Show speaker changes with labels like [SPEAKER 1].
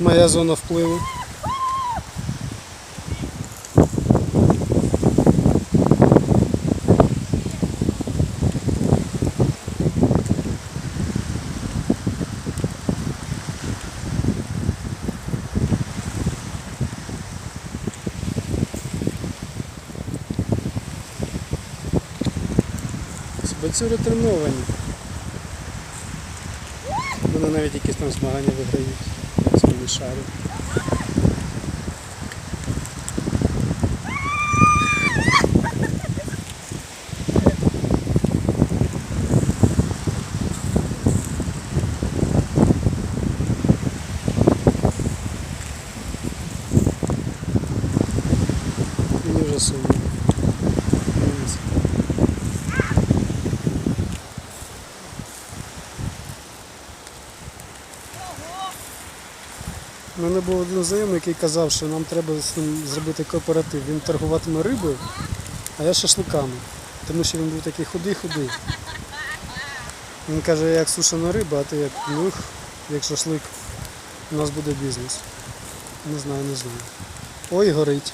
[SPEAKER 1] моя зона впливу. Бацюри треновані. Вони навіть якісь там змагання виграють. Не шарю. Мені вже сумно. У мене був один знайомий, який казав, що нам треба з ним зробити кооператив. Він торгуватиме рибою, а я шашликами. Тому що він був такий худий-худий. Він каже, як сушена риба, а ти як мух, як шашлик. У нас буде бізнес. Не знаю, не знаю. Ой, горить.